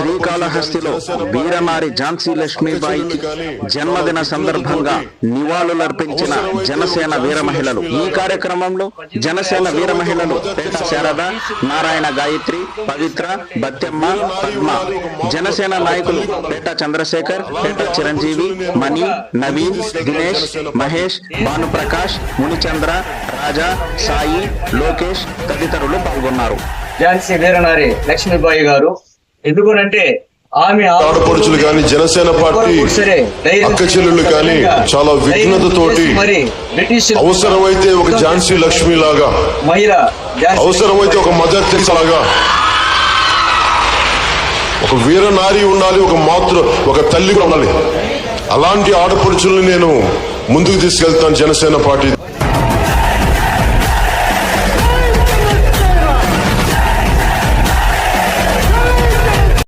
శ్రీకాళహస్తిలో వీరనారి ఝాన్సీ లక్ష్మీబాయికి జన్మదిన సందర్భంగా నివాళులర్పించిన జనసేన వీర మహిళలు ఈ కార్యక్రమంలో జనసేన వీర మహిళలు పేట శారద నారాయణ గాయత్రి పవిత్ర బత్యమ్మ పద్మ. జనసేన నాయకులు పేట చంద్రశేఖర్ పేట చిరంజీవి మణి నవీన్ దినేష్ మహేష్ భానుప్రకాష్ మునిచంద్ర రాజా సాయి లోకేష్ తదితరులు పాల్గొన్నారు. ఝాన్సీ వీరనారి లక్ష్మీబాయి గారు ఎందుకునంటే ఆమె ఆడపడుచులు కానీ జనసేన పార్టీ అక్క చెల్లెళ్ళు కానీ చాలా విఘ్నతతోటి అవసరమైతే ఒక ఝాన్సీ లక్ష్మి లాగా అవసరమైతే ఒక మదర్ తెరిసా లాగా ఒక వీర నారి ఉండాలి ఒక మాతృ ఒక తల్లి ఉండాలి. అలాంటి ఆడపడుచుల్ని నేను ముందుకు తీసుకెళ్తాను జనసేన పార్టీ